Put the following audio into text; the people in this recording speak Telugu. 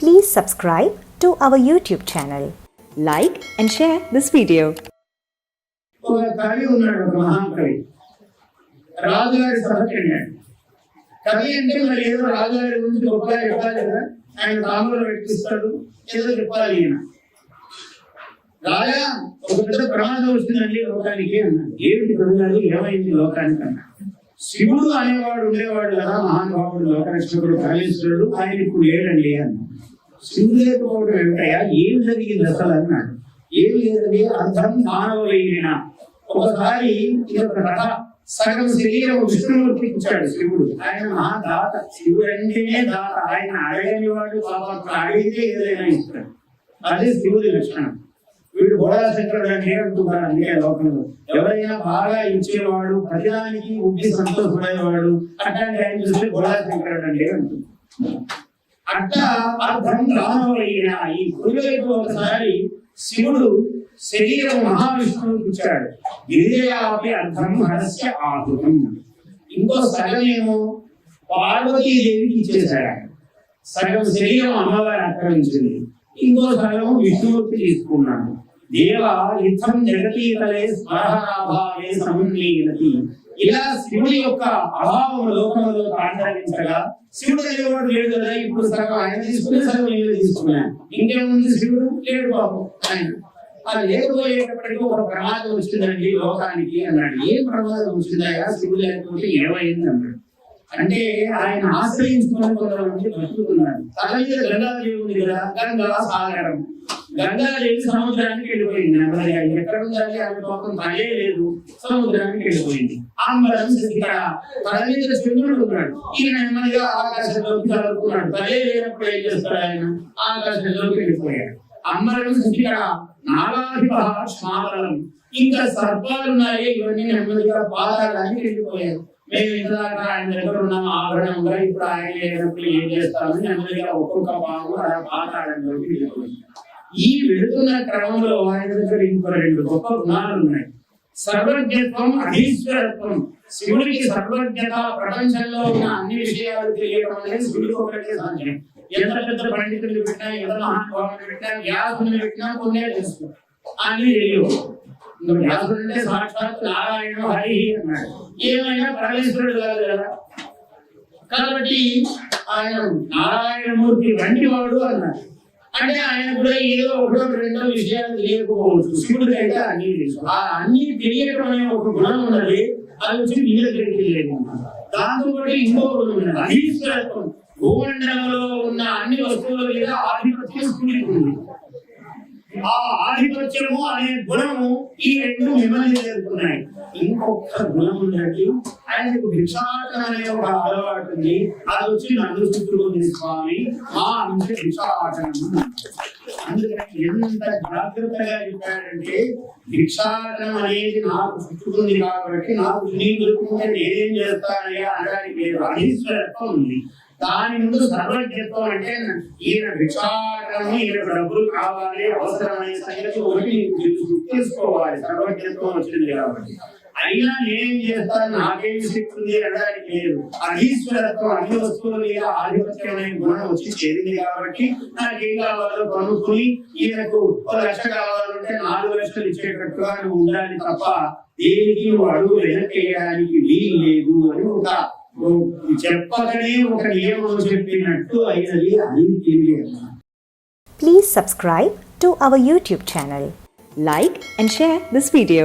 Please subscribe to our YouTube channel. Like and share this video. ఒక కవి ఉన్నాడు ఒక మహాకవి రాజుగారి సభకి వెళ్ళాడు కవి అంటే మరి ఏదో రాజుగారి గురించి గొప్పగా చెప్పాలి కదా. ఆయన తాములు వ్యక్తిస్తాడు ఏదో చెప్పాలి ఈయన. రాజా ఒక పెద్ద ప్రమాదం వస్తుందండి లోకానికి అన్నాడు. ఏమిటి ప్రమాదాలు ఏమైంది లోకానికి అన్నాడు శివుడు అనేవాడు ఉండేవాడు కదా మహానుభావుడు లోకరక్షకుడు పరమేశ్వరుడు ఆయన ఇప్పుడు లేడండి అన్నాడు. శివుడు లేకపోవడం ఏమిటయా ఏం జరిగింది అసలు అన్నాడు. ఏం లేదండి అర్థం మానవులైన ఒకసారి ఇది ఒక కథ. సగం శరీరం విష్ణుమూర్తి ఇచ్చాడు శివుడు. ఆయన మహాదాత. శివుడు అంటేనే దాత. ఆయన అడగని వాడు పాప. అడిగితే ఏదైనా ఇస్తాడు. అదే శివుడి లక్షణం. వీడు గోడా శంకరుడు అంటే అంటున్నారు అందుకే లోకంలో. ఎవరైనా బాగా ఇచ్చేవాడు ప్రతిదానికి ఉబ్బి సంతోషపడేవాడు అట్లాంటి ఆయన చూస్తే గోడా శంకరుడు అంటే అంటున్నారు అట్లా అర్థం రానవలైన ఈ గురువైపు ఒకసారి శివుడు శరీరం మహావిష్ణువుకి ఇచ్చాడు గిరిజయాపి అర్థం హరస్య ఆహుతం. ఇంకో సగమేమో పార్వతీదేవికి ఇచ్చేశాడు. ఆయన. సగం శరీరం అమ్మవారు ఆక్రమించింది. ఇంకో సగం విష్ణువుకి తీసుకున్నాడు. దేవ యుద్ధం జగతీతలే స్వరహాభావే సమున్నీయతి ఇలా శివుడి యొక్క అభావం లోకంలో తాండవించగా శివుడు అనేవాడు లేడు కదా ఇప్పుడు సగం ఆయన తీసుకుని సగం నేను తీసుకున్నాను ఇంకేముంది శివుడు? లేడు బాబు ఆయన. అలా లేకపోయేటప్పటికీ ఒక ప్రమాదం వచ్చిందండి లోకానికి అన్నాడు. ఏం ప్రమాదం వచ్చిందయ్యా శివుడు లేకపోతే ఏమైంది అన్నాడు. అంటే ఆయన ఆశ్రయించుకుని కొంతమంది బతుకుతున్నాడు తల మీద గంగాదేవి ఉంది కదా గంగా సాగరం. గంగాదేవి సముద్రానికి వెళ్ళిపోయింది. నెమ్మదిగా ఎక్కడ ఉండాలి ఆమె పాపం తలే లేదు సముద్రానికి వెళ్ళిపోయింది. ఆంబరం ఇక్కడ తల మీద చంద్రుడు ఉన్నాడు. ఈయన నెమ్మదిగా ఆకాశంలోకి చదువుకున్నాడు తలే లేనప్పుడు ఏం చేస్తాడు ఆయన? ఆకాశంలోకి వెళ్ళిపోయాడు. అంబరం ఇక్కడ నాలాధిప స్మారలం ఇంకా సర్పాలు ఉన్నాయి ఇవన్నీ నెమ్మదిగా పాదాలని వెళ్ళిపోయారు. మేము ఇంతదాకా ఆయన దగ్గర ఉన్న ఆభరణంగా ఇప్పుడు ఆయన లేనప్పుడు ఏం చేస్తామని నెమ్మదిగా ఒక్కొక్క భాగం పాత పాతాళంలోకి ఈ వెళుతున్న క్రమంలో ఆయన దగ్గర ఇంకో రెండు గొప్ప గుణాలు ఉన్నాయి. సర్వజ్ఞత్వం అధీశ్వరత్వం. శివుడికి సర్వజ్ఞత ప్రపంచంలో ఉన్న అన్ని విషయాలు తెలియడం అనేది శివుడికి ఒకటే సాధ్యం. ఎంత పెద్ద పండితులు పెట్టినా ఎంత మహానుభావులు పెట్టినా వ్యాసుని పెట్టినా కొన్నే తెలుసు అన్ని తెలియవు. వ్యాసుడంటే సాక్షాత్ నారాయణ హరి అన్నాడు. ఏమైనా పరమేశ్వరుడు కాదు కదా. కాబట్టి ఆయన నారాయణమూర్తి వంటి వాడు అన్నాడు. అంటే ఆయన కూడా ఏదో ఒకటో రెండో విషయాలు తెలియకపోవచ్చు. శివుడు అంటే అన్ని తెలుసు. ఆ అన్ని తెలియటం అనే ఒక గుణం ఉన్నది. అది వచ్చి వీళ్ళ దగ్గరికి లేదు దాంతో పాటు ఇంకో గుణం ఉన్నది. అధీశ్వరత్వం భూమండలంలో ఉన్న అన్ని వస్తువుల మీద ఆధిపత్యం శివుడికి ఉంది. ఆ ఆధిపత్యము అనే గుణము ఈ రెండు మిమ్మల్ని చేరుకున్నాయి. ఇంకొక గుణం ఉన్నట్టు ఆయనకు భిక్షాటన అనే ఒక అలవాటు ఉంది. అది వచ్చి నన్ను చుట్టుకుంది స్వామి. ఆ అంశ భిక్షాటనం. అందుకని ఎంత జాగ్రత్తగా చెప్పాడంటే భిక్షాటనం అనేది నాకు చుట్టుకుంది కాబట్టి నాకు నీ దొరుకుంటే నేనేం చేస్తానయ్యా అనడానికి లేదు అధీశ్వరత్వం ఉంది. దాని ముందు సర్వజ్ఞత్వం అంటే ఈయన విచారణ ఈయన డబ్బులు కావాలి అవసరమైన సంగతి ఒకటి గుర్తించుకోవాలి సర్వజ్ఞత్వం వచ్చింది కాబట్టి. అయినా నేనేం చేస్తాను? నాకేం శక్తి ఉంది అనడానికి లేదు. అధీశ్వరత్వం అన్ని వస్తువుల మీద ఆధిపత్యమైన గుణం వచ్చి చేరింది కాబట్టి నాకేం కావాలో కొనుక్కుని ఈయనకు ఒక లక్ష కావాలంటే నాలుగు లక్షలు ఇచ్చేటట్టుగా ఉండాలి తప్ప దేనికి నువ్వు అడుగు వెనక్కేయడానికి వీలు లేదు అని ఉంటా. చెప్పకనే ఒక నియమం చెప్పినట్టు అయినది అది తెలియదు Please subscribe to our YouTube channel. Like and share this video.